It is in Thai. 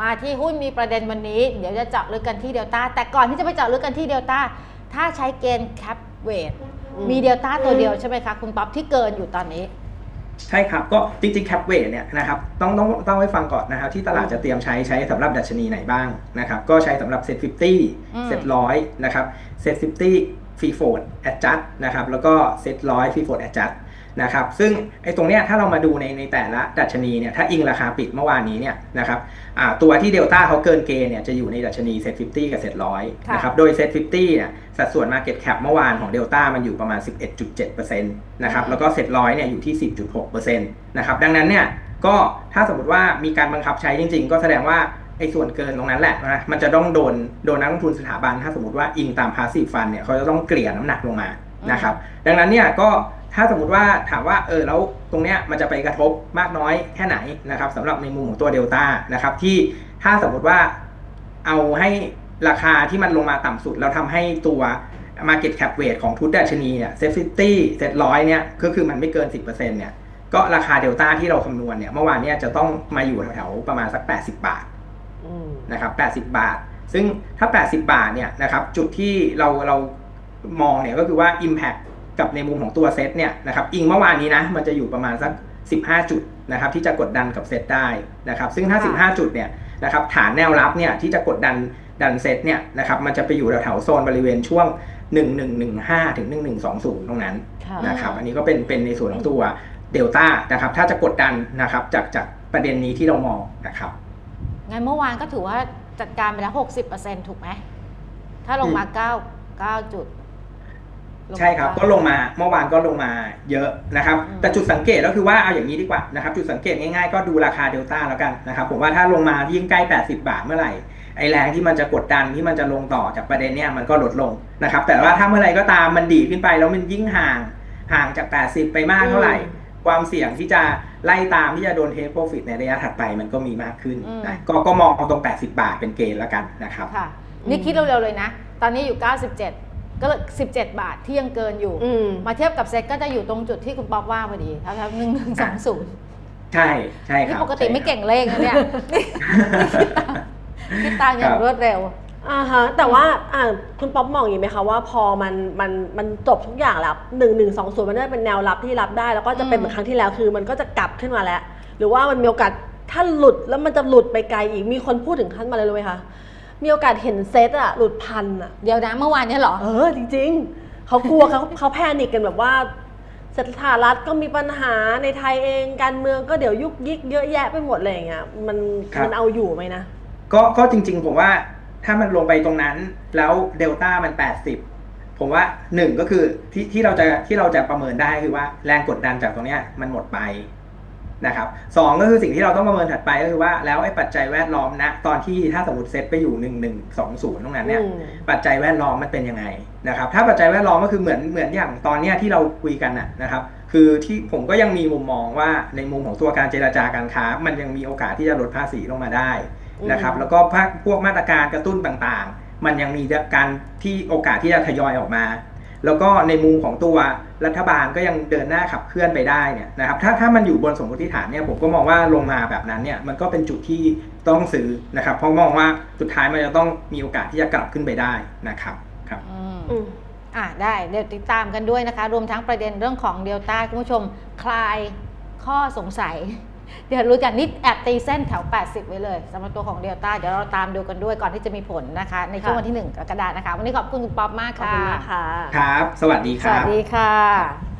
มาที่หุ้นมีประเด็นวันนี้ เดี๋ยวจะเจาะลึกกันที่เดลต้าแต่ก่อนที่จะไปเจาะลึกกันที่เดลต้าถ้าใช้เกณฑ์แคปเวทอืมมีเดลต้าตัวเดียวใช่ไหมคะ คุณป๊อปที่เกินอยู่ตอนนี้ ใช่ครับ ก็จริงๆแคปเวทเนี่ยนะครับต้องต้องต้องให้ฟังก่อนนะครับ ที่ตลาดจะเตรียมใช้ใช้สำหรับดัชนีไหนบ้างนะครับ ก็ใช้สำหรับเซ็ตอืม50เซ็ตร้อยนะครับเซ็ต50ฟ รีโฟดแอดจัดนะครับแล้วก็เซ็ตร้อยฟรีโฟดแอดจัดนะครับซึ่งไอ้ตรงเนี้ยถ้าเรามาดูในในแต่ละดัชนีเนี่ยถ้าอิงราคาปิดเมื่อวานนี้เนี่ยนะครับอ่าตัวที่เดลต้าเขาเกินเกณฑ์เนี่ยจะอยู่ในดัชนีเซ็ต50กับเซ็ตร้อยค่ะนะครับโดยเซ็ต50เนี่ยสัดส่วน Market Cap เมื่อวานของเดลต้ามันอยู่ประมาณ 11.7%นะครับแล้วก็เซ็ตร้อยเนี่ยอยู่ที่ 10.6%นะครับดังนั้นเนี่ยก็ถ้าสมมติว่ามีการบังคับใช้จริง ๆ ก็แสดงว่า ไอ้ส่วนเกินตรงนั้นแหละนะมันจะต้องโดนโดนนักลงทุนสถาบัน ถ้าสมมติว่าอิงตามพาสซีฟฟันเนี่ยเขาจะต้องเกลี่ยน้ำหนักลงมานะครับ ดังนั้นเนี่ยก็ถ้าสมมติว่าถามว่าเออแล้วตรงเนี้ยมันจะไปกระทบมากน้อยแค่ไหนนะครับสำหรับในมุมของตัวเดลต้านะครับที่ถ้าสมมติว่าเอาให้ราคาที่มันลงมาต่ำสุดแล้วทำให้ตัว Market Cap Weight ของทุกดัชนีเนี่ยเซฟฟิตี้เซ็ตร้อยเนี่ยก็คือมันไม่เกิน 10%เนี่ยก็ราคาเดลต้าที่เราคำนวณเนี่ยเมื่อวานเนี่ยจะต้องมาอยู่แถวๆประมาณสัก 80 บาทอืม นะครับ80 บาท ซึ่งถ้า 80 บาทเนี่ยนะครับจุดที่เราเรามองเนี่ยก็คือว่า Impact กับในมุมของตัวเซตเนี่ยนะครับอิงเมื่อวานนี้นะมันจะอยู่ประมาณสัก 15 จุดนะครับที่จะกดดันกับเซตได้นะครับซึ่งถ้าค่ะ15 จุดเนี่ยนะครับฐานแนวรับเนี่ยที่จะกดดันดันเซตเนี่ยนะครับมันจะไปอยู่แถวๆโซนบริเวณช่วง 1115 ถึง 1120 ตรงนั้นค่ะนะครับอันนี้ก็เป็นเป็นในส่วนของตัวเดลต้านะครับถ้าจะกดดันนะครับจากจากประเด็นนี้ที่เรามองนะครับ งั้นเมื่อวานก็ถือว่าจัดการไปแล้ว60%ถูกไหม ถ้าลงมา9 9จุดลงมาใช่ครับเาก็ลงมาเมื่อวานก็ลงมาเยอะนะครับอืมแต่จุดสังเกตก็คือว่าเอาอย่างนี้ดีกว่านะครับ จุดสังเกตง่ายๆก็ดูราคาเดลต้าแล้วกันนะครับ ผมว่าถ้าลงมายิ่งใกล้ 80 บาทเมื่อไหร่ไอ้แรงที่มันจะกดดันที่มันจะลงต่อจากประเด็นเนี้ยมันก็ลดลงนะครับ แต่ว่าถ้าเมื่อไหร่ก็ตามมันดีดขึ้นไปแล้วมันยิ่งห่างห่างจาก 80 ไปมากเท่าไหร่ ความเสี่ยงที่จะ ไล่ตามที่จะโดนเทคโปรฟิตในระยะถัดไปมันก็มีมากขึ้นนะก็ก็มองตรง 80 บาทเป็นเกณฑ์แล้วกันนะครับค่ะนี่คิดเร็วๆเลยนะ ตอนนี้อยู่ 97 ก็เลย17บาทที่ยังเกินอยู่อืมมาเทียบกับเซ็ตก็จะอยู่ตรงจุดที่คุณป๊อปว่าพอดีแถวๆหนึ่งหนึ่งสองศูนย์ใช่ใช่คนี่รับปกติไม่เก่งเลขนะเนี่ยนี่คิดตามอย่างรวดเร็ว อ่าฮะแต่ว่าอ่าคุณป๊อปมองอย่างนี้ไหมคะว่าพอมันมันมันจบทุกอย่างแล้วหนึ่งหนึ่งสองศูนย์มันได้เป็นแนวรับที่รับได้ แล้วก็จะเป็นอืมเหมือนครั้งที่แล้วคือ มันก็จะกลับขึ้นมาแล้ว หรือว่ามันมีโอกาสถ้าหลุดแล้วมันจะหลุดไปไกลอีกมีคนพูดถึงขั้นมาเลยรู้ไหมคะมีโอกาสเห็นเซตอะหลุดพันอะเดี๋ยวนะเมื่อวานเนี่ยเหรอ เออจริง ๆ เขากลัวเขาเขาแพนิกกันแบบว่าสถารัฐก็มีปัญหาในไทยเองการเมืองก็เดี๋ยวยุกยิกเยอะแยะไปหมดเลยอย่างเงี้ยมันครับ มันเอาอยู่ไหมนะ ก็ก็จริงๆ ผมว่า ถ้ามันลงไปตรงนั้น แล้วเดลต้ามัน 80 ผมว่าหนึ่งก็คือที่ที่เราจะที่เราจะประเมินได้คือว่าแรงกดดันจากตรงเนี้ยมันหมดไปนะครับสองก็คือสิ่งที่เราต้องประเมินถัดไปก็คือว่าแล้วไอ้ปัจจัยแวดล้อมนะตอนที่ถ้าสมมติเซตไปอยู่หนึ่งหนึ่งสองศูนย์ตรงนั้นเนี่ยอืมปัจจัยแวดล้อมมันเป็นยังไงนะครับถ้าปัจจัยแวดล้อมก็คือเหมือนเหมือนอย่างตอนเนี้ยที่เราคุยกันน่ะนะครับคือที่ผมก็ยังมีมุมมองว่าในมุมของตัวการเจราจาการค้า มันยังมีโอกาสที่จะลดภาษีลงมาได้ นะครับอืมแล้วก็ภาคพวกมาตรการกระตุ้นต่างๆ มันยังมีการที่โอกาสที่จะทยอยออกมา แล้วก็ในมุมของตัวรัฐบาลก็ยังเดินหน้าขับเคลื่อนไปได้เนี่ยนะครับถ้าถ้ามันอยู่บนสมมติฐานเนี่ยผมก็มองว่าลงมาแบบนั้นเนี่ยมันก็เป็นจุดที่ต้องซื้อนะครับเพราะมองว่าสุดท้ายมันจะต้องมีโอกาสที่จะกลับขึ้นไปได้นะครับครับอืมอืมอะได้เดี๋ยวติดตามกันด้วยนะคะ รวมทั้งประเด็นเรื่องของเดลต้าคุณผู้ชมคลายข้อสงสัย เดี๋ยวรู้กันนิดแอบตีเส้นแถว 80 ไว้เลยสำหรับตัวของเดลต้าเดี๋ยวเราตามดูกันด้วยก่อนที่จะมีผลนะคะ ในช่วงค่ะวันที่1กรกฎาคมนะคะ วันนี้ขอบคุณคุณป๊อปมากขอบค่ะ คุณมากค่ะ ครับ สวัสดีคสรัวัสบ ดีค่ะ